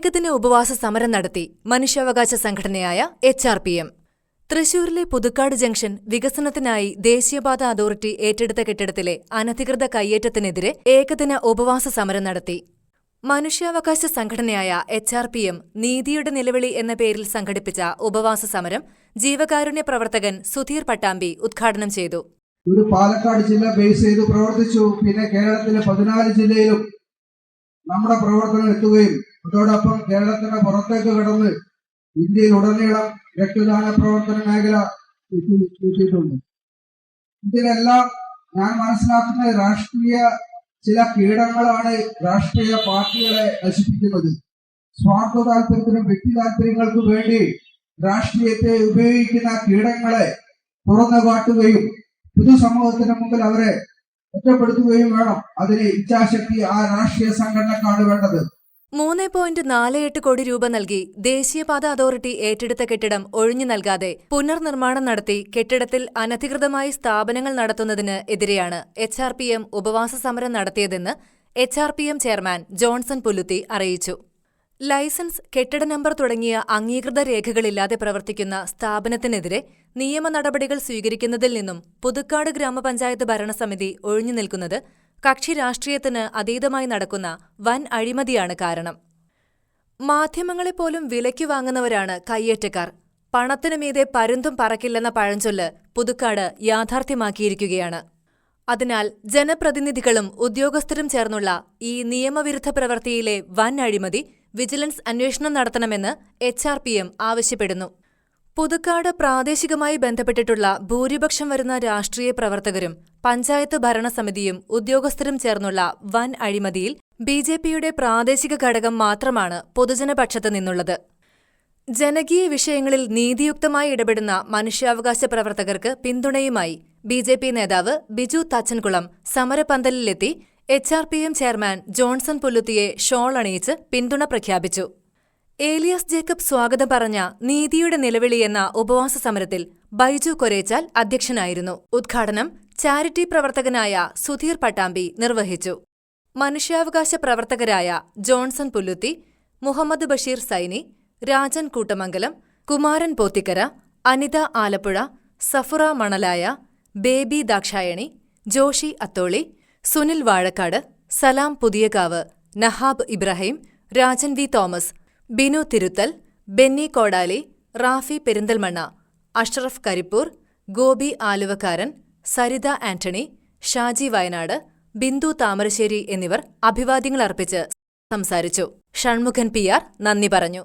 ഏകദിന ഉപവാസ സമരം നടത്തി മനുഷ്യാവകാശ സംഘടനയായ എച്ച് ആർ പി എം. തൃശൂരിലെ പുതുക്കാട് ജംഗ്ഷൻ വികസനത്തിനായി ദേശീയപാത അതോറിറ്റി ഏറ്റെടുത്ത കെട്ടിടത്തിലെ അനധികൃത കയ്യേറ്റത്തിനെതിരെ ഏകദിന ഉപവാസ സമരം നടത്തി. മനുഷ്യാവകാശ സംഘടനയായ എച്ച് ആർ പി എം നീതിയുടെ നിലവിളി എന്ന പേരിൽ സംഘടിപ്പിച്ച ഉപവാസ സമരം ജീവകാരുണ്യ പ്രവർത്തകൻ സുധീർ പട്ടാമ്പി ഉദ്ഘാടനം ചെയ്തു. ഒരു പാലക്കാട് ജില്ല ബേസ് ചെയ്ത് പ്രവർത്തിച്ചു. പിന്നെ കേരളത്തിലെ പതിനാല് ജില്ലയിലും നമ്മുടെ പ്രവർത്തനം എത്തുകയും അതോടൊപ്പം കേരളത്തിന്റെ പുറത്തേക്ക് കടന്ന് ഇന്ത്യയിൽ ഉടനീളം രക്തദാന പ്രവർത്തന മേഖല എത്തി- എത്തിയിട്ടുണ്ട്. ഇതിലെല്ലാം ഞാൻ മനസ്സിലാക്കുന്ന രാഷ്ട്രീയ ചില കീടങ്ങളാണ് രാഷ്ട്രീയ പാർട്ടികളെ നശിപ്പിക്കുന്നത്. സ്വാർത്ഥ താല്പര്യത്തിനും വ്യക്തി താല്പര്യങ്ങൾക്കും വേണ്ടി രാഷ്ട്രീയത്തെ ഉപയോഗിക്കുന്ന കീടങ്ങളെ തുറന്നു കാട്ടുകയും പൊതുസമൂഹത്തിന് മുമ്പിൽ അവരെ ഒറ്റപ്പെടുത്തുകയും വേണം. അതിന് ഇച്ഛാശക്തി ആ രാഷ്ട്രീയ സംഘടനക്കാണ് വേണ്ടത്. മൂന്ന് പോയിന്റ് നാല് എട്ട് കോടി രൂപ നൽകി ദേശീയപാത അതോറിറ്റി ഏറ്റെടുത്ത കെട്ടിടം ഒഴിഞ്ഞു നൽകാതെ പുനർനിർമ്മാണം നടത്തി കെട്ടിടത്തിൽ അനധികൃതമായി സ്ഥാപനങ്ങൾ നടത്തുന്നതിന് എതിരെയാണ് എച്ച് ഉപവാസ സമരം നടത്തിയതെന്ന് എച്ച് ചെയർമാൻ ജോൺസൺ പുലുത്തി അറിയിച്ചു. ലൈസൻസ് കെട്ടിട നമ്പർ തുടങ്ങിയ അംഗീകൃത രേഖകളില്ലാതെ പ്രവർത്തിക്കുന്ന സ്ഥാപനത്തിനെതിരെ നിയമ നടപടികൾ സ്വീകരിക്കുന്നതിൽ നിന്നും പുതുക്കാട് ഗ്രാമപഞ്ചായത്ത് ഭരണസമിതി ഒഴിഞ്ഞു നിൽക്കുന്നത് കക്ഷി രാഷ്ട്രീയത്തിന് അതീതമായി നടക്കുന്ന വൻ അഴിമതിയാണ് കാരണം. മാധ്യമങ്ങളെപ്പോലും വിലയ്ക്ക് വാങ്ങുന്നവരാണ് കയ്യേറ്റക്കാർ. പണത്തിനു മീതെ പരുന്തും പറക്കില്ലെന്ന പഴഞ്ചൊല്ല് പുതുക്കാട് യാഥാർത്ഥ്യമാക്കിയിരിക്കുകയാണ്. അതിനാൽ ജനപ്രതിനിധികളും ഉദ്യോഗസ്ഥരും ചേർന്നുള്ള ഈ നിയമവിരുദ്ധ പ്രവൃത്തിയിലെ വൻ അഴിമതി വിജിലൻസ് അന്വേഷണം നടത്തണമെന്ന് എച്ച് ആർ പി എം ആവശ്യപ്പെടുന്നു. പുതുക്കാട് പ്രാദേശികമായി ബന്ധപ്പെട്ടിട്ടുള്ള ഭൂരിപക്ഷം വരുന്ന രാഷ്ട്രീയ പ്രവർത്തകരും പഞ്ചായത്ത് ഭരണസമിതിയും ഉദ്യോഗസ്ഥരും ചേർന്നുള്ള വൻ അഴിമതിയിൽ ബി ജെ പിയുടെ പ്രാദേശിക ഘടകം മാത്രമാണ് പൊതുജനപക്ഷത്ത് നിന്നുള്ളത്. ജനകീയ വിഷയങ്ങളിൽ നീതിയുക്തമായി ഇടപെടുന്ന മനുഷ്യാവകാശ പ്രവർത്തകർക്ക് പിന്തുണയുമായി ബി ജെ പി നേതാവ് Biju Thachankulam സമരപന്തലിലെത്തി H R P M chairman Johnson പുല്ലുത്തിയെ shawl അണിയിച്ച് പിന്തുണ പ്രഖ്യാപിച്ചു. ഏലിയാസ് ജേക്കബ് സ്വാഗതം പറഞ്ഞ നീതിയുടെ നിലവിളി എന്ന ഉപവാസ സമരത്തിൽ ബൈജു കൊരേച്ചാൽ അധ്യക്ഷനായിരുന്നു. ഉദ്ഘാടനം ചാരിറ്റി പ്രവർത്തകനായ സുധീർ പട്ടാമ്പി നിർവഹിച്ചു. മനുഷ്യാവകാശ പ്രവർത്തകരായ ജോൺസൺ പുല്ലുത്തി മുഹമ്മദ് ബഷീർ സൈനി രാജൻ കൂട്ടമംഗലം കുമാരൻ പോത്തിക്കര അനിത ആലപ്പുഴ സഫുറ മണലായ ബേബി ദാക്ഷായണി ജോഷി അത്തോളി സുനിൽ വാഴക്കാട് സലാം പുതിയകാവ് നഹാബ് ഇബ്രാഹിം രാജൻ വി തോമസ് ബിനു തിരുത്തൽ ബെന്നി കോടാലി റാഫി പെരിന്തൽമണ്ണ അഷ്റഫ് കരിപ്പൂർ ഗോപി ആലുവക്കാരൻ സരിത ആന്റണി ഷാജി വയനാട് ബിന്ദു താമരശ്ശേരി എന്നിവർ അഭിവാദ്യങ്ങൾ അർപ്പിച്ച് സംസാരിച്ചു. ഷൺമുഖൻ പി ആർ നന്ദി പറഞ്ഞു.